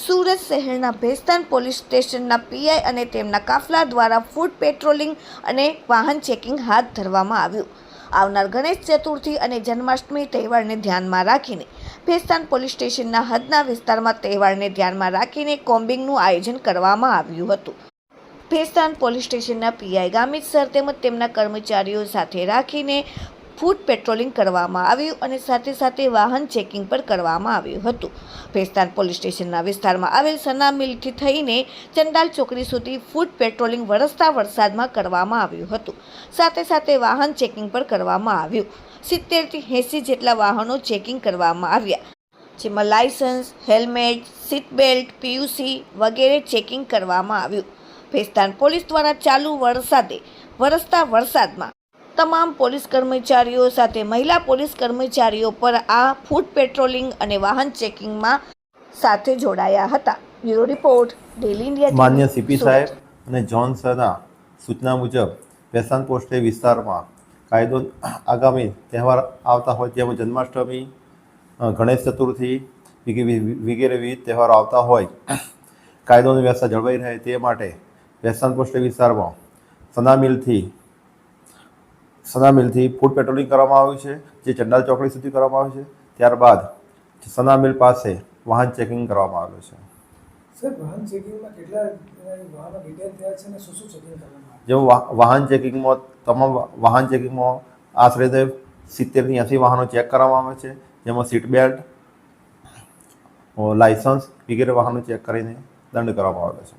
સુરત શહેરના ભેસ્તાન પોલીસ સ્ટેશનના પીઆઈ અને તેમના કાફલા દ્વારા ફૂડ પેટ્રોલિંગ અને વાહન ચેકિંગ હાથ ધરવામાં આવ્યું. આવનાર ગણેશ ચતુર્થી અને જન્માષ્ટમી તહેવારને ધ્યાનમાં રાખીને ભેસ્તાન પોલીસ સ્ટેશનના હદના વિસ્તારમાં તહેવારને ધ્યાનમાં રાખીને કોમ્બિંગનું આયોજન કરવામાં આવ્યું હતું. ભેસ્તાન પોલીસ સ્ટેશનના પીઆઈ ગામિત સર તેમજ તેમના કર્મચારીઓ સાથે રાખીને ફૂડ પેટ્રોલિંગ કરવામાં આવ્યું અને સાથે સાથે વાહન ચેકિંગ પણ કરવામાં આવ્યું હતું. ભેસ્તાન પોલીસ સ્ટેશનના વિસ્તારમાં આવેલ સના થઈને ચંડાલ ચોકડી સુધી ફૂડ પેટ્રોલિંગ વરસતા વરસાદમાં કરવામાં આવ્યું હતું. સાથે સાથે વાહન ચેકિંગ પણ કરવામાં આવ્યું. સિત્તેરથી એંસી જેટલા વાહનો ચેકિંગ કરવામાં આવ્યા. જેમાં licence helmet seat belt PUC વગેરે ચેકિંગ કરવામાં આવ્યું. ભેસ્તાન પોલીસ દ્વારા ચાલુ વરસાદે વરસતા વરસાદમાં તમામ પોલીસ કર્મચારીઓ સાથે મહિલા પોલીસ કર્મચારીઓ પર આ ફૂડ પેટ્રોલિંગ અને વાહન ચેકિંગમાં સાથે જોડાયા હતા. બ્યુરો રિપોર્ટ ડેલી ઇન્ડિયા માન્ય સીપી સાહેબ અને જોન સરના સૂચના મુજબ વેસાન પોસ્ટે વિસ્તારમાં કાયદો આગામી તહેવાર આવતા હોય જેમાં જન્માષ્ટમી ગણેશ ચતુર્થી વિગે- વગેરે વિવિધ તહેવારો આવતા હોય. કાયદોની વ્યવસ્થા જળવાઈ રહે તે માટે વેસાન પોસ્ટ વિસ્તારમાં સના મિલથી સના મિલથી ફૂડ પેટ્રોલિંગ કરવામાં આવ્યું છે જે ચંડાલ ચોકડી સુધી કરવામાં આવ્યું છે. ત્યારબાદ સના મિલ પાસે વાહન ચેકિંગ કરવામાં આવ્યું છે. સર વાહન ચેકિંગમાં કેટલા જેમાં વાહન ચેકિંગમાં તમામ વાહન ચેકિંગમાં આશરે સિત્તેરથી એંસી વાહનો ચેક કરવામાં આવે છે. જેમાં સીટ બેલ્ટ લાયસન્સ વગેરે વાહનો ચેક કરીને દંડ કરવામાં આવે છે.